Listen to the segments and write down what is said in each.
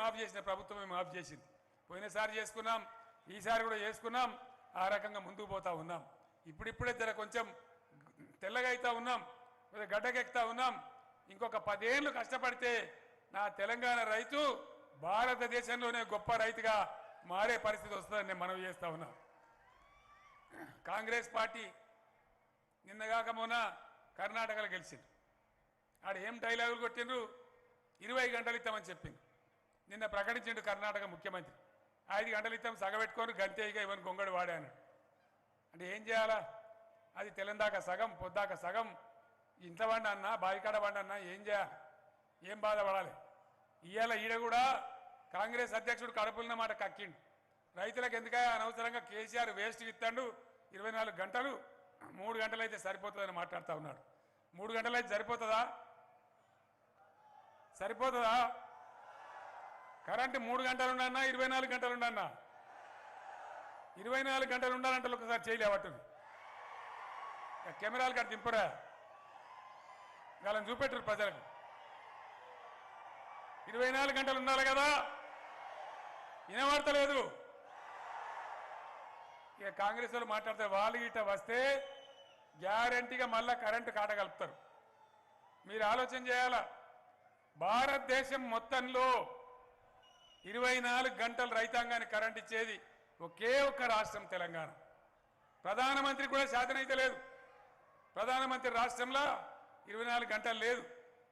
మాఫ్ చేసిన ప్రభుత్వమే మాఫ్ చేసింది. పోయినసారి చేసుకున్నాం ఈసారి కూడా చేసుకున్నాం ఆ రకంగా ముందుకు పోతా ఉన్నాం. ఇప్పుడిప్పుడే జర కొంచెం తెల్లగా అవుతా ఉన్నాం కొద్దిగా గడ్డకెక్తా ఉన్నాం. ఇంకొక పదేళ్ళు కష్టపడితే నా తెలంగాణ రైతు భారతదేశంలోనే గొప్ప రైతుగా మారే పరిస్థితి వస్తుందని నేను మనవి చేస్తా ఉన్నా. కాంగ్రెస్ పార్టీ నిన్నగాక మొన్న కర్ణాటకలో గెలిచింది. ఆడ ఏం డైలాగులు కొట్టిండ్రు? ఇరవై గంటలు ఇస్తామని చెప్పింది నిన్న ప్రకటించిండు కర్ణాటక ముఖ్యమంత్రి. ఐదు గంటలు ఇస్తాం సగబెట్టుకొని గంతేయిగా ఇవన్నీ గొంగడు వాడాను అంటే ఏం చేయాలా? అది తెలందాక సగం పొద్దాక సగం. ఇంత వండి అన్నా బావికాడ వండి అన్నా ఏం చేయాలి? ఏం బాధపడాలి? ఇవాళ ఈడ కూడా కాంగ్రెస్ అధ్యక్షుడు కడుపులన్న మాట కక్కిండు. రైతులకు ఎందుక అనవసరంగా కేసీఆర్ వేస్ట్ ఇస్తాడు ఇరవై నాలుగు గంటలు మూడు గంటలైతే సరిపోతుందని మాట్లాడుతూ ఉన్నాడు. మూడు గంటలైతే సరిపోతుందా? సరిపోతుందా? కరెంటు మూడు గంటలు ఉండన్నా ఇరవై నాలుగు గంటలు ఉండన్నా ఇరవై నాలుగు గంటలు ఉండాలంటే ఒకసారి చేయలేవట్టు కెమెరాలు కట్టి దింపురా? వాళ్ళని చూపెట్టరు ప్రజలకు. ఇరవై నాలుగు గంటలు ఉండాలి కదా వినబడతలేదు ఇక కాంగ్రెస్ వాళ్ళు మాట్లాడతారు వాళ్ళు ఇట వస్తే గ్యారంటీగా మళ్ళా కరెంటు కాటగలుపుతారు మీరు ఆలోచన చేయాలా? భారతదేశం మొత్తంలో ఇరవై నాలుగు గంటలు రైతాంగానికి కరెంట్ ఇచ్చేది ఒకే ఒక్క రాష్ట్రం తెలంగాణ. ప్రధానమంత్రి కూడా సాధనైతే లేదు. ప్రధానమంత్రి రాష్ట్రంలో ఇరవై నాలుగు గంటలు లేదు.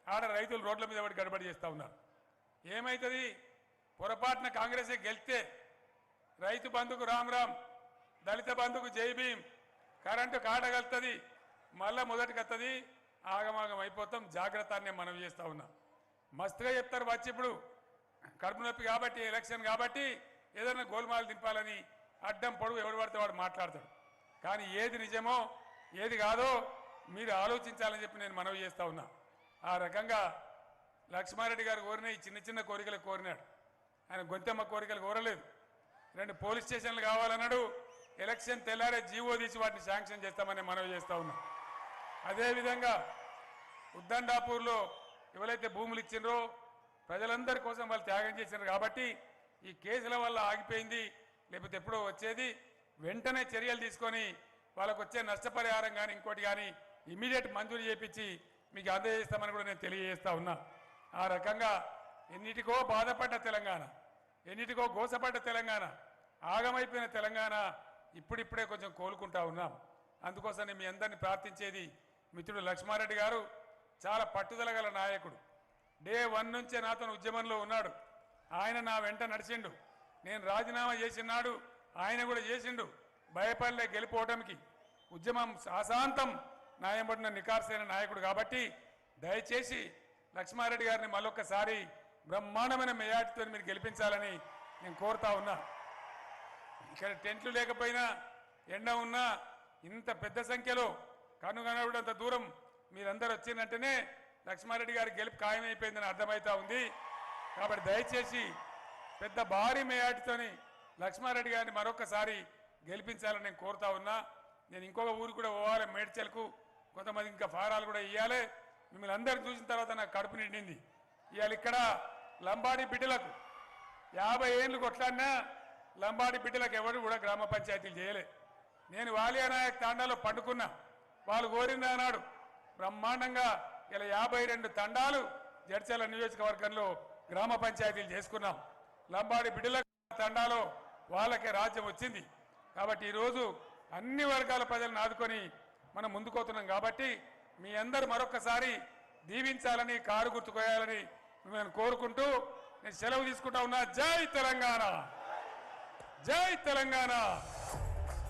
ఆడ రైతులు రోడ్ల మీద పడి గడబడి చేస్తూ ఉన్నారు. ఏమవుతుంది పొరపాటున కాంగ్రెసే గెలిస్తే రైతు బంధుకు రామ్ రామ్ దళిత బంధుకు జై భీమ్ కరెంటు కాటగలుతుంది మళ్ళా మొదటికి వస్తుంది ఆగమాగం అయిపోతాం జాగ్రత్త అని మనవి చేస్తా ఉన్నా. మస్తుగా చెప్తారు వచ్చి ఇప్పుడు. కడుపు నొప్పి కాబట్టి ఎలక్షన్ కాబట్టి ఏదైనా గోల్మాలు దింపాలని అడ్డం పొడుగు ఎవడు పడితే వాడు మాట్లాడతాడు. కానీ ఏది నిజమో ఏది కాదో మీరు ఆలోచించాలని చెప్పి నేను మనవి చేస్తా ఉన్నా. ఆ రకంగా లక్ష్మారెడ్డి గారు కోరిన ఈ చిన్న చిన్న కోరికలు కోరినాడు. ఆయన గొంతెమ్మ కోరికలు కోరలేదు రెండు పోలీస్ స్టేషన్లు కావాలన్నాడు. ఎలక్షన్ తెల్లారే జీవో తీసి వాటిని శాంక్షన్ చేస్తామని మనవి చేస్తా ఉన్నా. అదేవిధంగా ఉద్దండాపూర్లో ఎవరైతే భూములు ఇచ్చిండ్రో ప్రజలందరి కోసం వాళ్ళు త్యాగం చేశారు కాబట్టి ఈ కేసుల వల్ల ఆగిపోయింది లేకపోతే ఎప్పుడో వచ్చేది. వెంటనే చర్యలు తీసుకొని వాళ్ళకు వచ్చే నష్టపరిహారం కానీ ఇంకోటి కానీ ఇమీడియట్ మంజూరు చేపించి మీకు అందజేస్తామని కూడా నేను తెలియజేస్తా ఉన్నా. ఆ రకంగా ఎన్నిటికో బాధపడ్డ తెలంగాణ ఎన్నిటికో గోసపడ్డ తెలంగాణ ఆగమైపోయిన తెలంగాణ ఇప్పుడిప్పుడే కొంచెం కోలుకుంటా ఉన్నాం. అందుకోసం మీ అందరిని ప్రార్థించేది మిత్రుడు లక్ష్మారెడ్డి గారు. చాలా పట్టుదల గల నాయకుడు. డే వన్ నుంచే నాతో ఉద్యమంలో ఉన్నాడు. ఆయన నా వెంట నడిచిండు. నేను రాజీనామా చేసినాడు. ఆయన కూడా చేసిండు. భయపడలే గెలిపోవటానికి ఉద్యమం అశాంతం న్యాయపడిన నికార్సైన నాయకుడు కాబట్టి దయచేసి లక్ష్మారెడ్డి గారిని మరొకసారి బ్రహ్మాండమైన మెజార్టీతో మీరు గెలిపించాలని నేను కోరుతా ఉన్నా. ఇక్కడ టెంట్లు లేకపోయినా ఎండ ఉన్నా ఇంత పెద్ద సంఖ్యలో కనుగొనబడంత దూరం మీరందరూ వచ్చిందంటేనే లక్ష్మారెడ్డి గారి గెలుపు ఖాయమైపోయిందని అర్థమవుతా ఉంది. కాబట్టి దయచేసి పెద్ద భారీ మేయాటితోని లక్ష్మారెడ్డి గారిని మరొకసారి గెలిపించాలని నేను కోరుతా ఉన్నా. నేను ఇంకొక ఊరు కూడా పోవాలి మేడ్చలకు. కొంతమంది ఇంకా ఫారాలు కూడా ఇవ్వాలి మిమ్మల్ని అందరిని చూసిన తర్వాత నాకు కడుపు నిండింది. ఇవాళ ఇక్కడ లంబాడి బిడ్డలకు యాభై ఏళ్ళు కొట్లాడినా లంబాడి బిడ్డలకు ఎవరు కూడా గ్రామ పంచాయతీలు చేయలే. నేను వాలియా నాయక్ తాండాలో పండుకున్నా. వాళ్ళు కోరింది అన్నాడు బ్రహ్మాండంగా ఇలా యాభై రెండు తండాలు జడ్చల నియోజకవర్గంలో గ్రామ పంచాయతీలు చేసుకున్నాం. లంబాడి బిడ్డల తండాలో వాళ్ళకే రాజ్యం వచ్చింది. కాబట్టి ఈరోజు అన్ని వర్గాల ప్రజలను ఆదుకొని మనం ముందుకోతున్నాం కాబట్టి మీ అందరు మరొకసారి దీవించాలని కారు గుర్తుకోయాలని మిమ్మల్ని కోరుకుంటూ నేను సెలవు తీసుకుంటా ఉన్నా. జై తెలంగాణ! జై తెలంగాణ!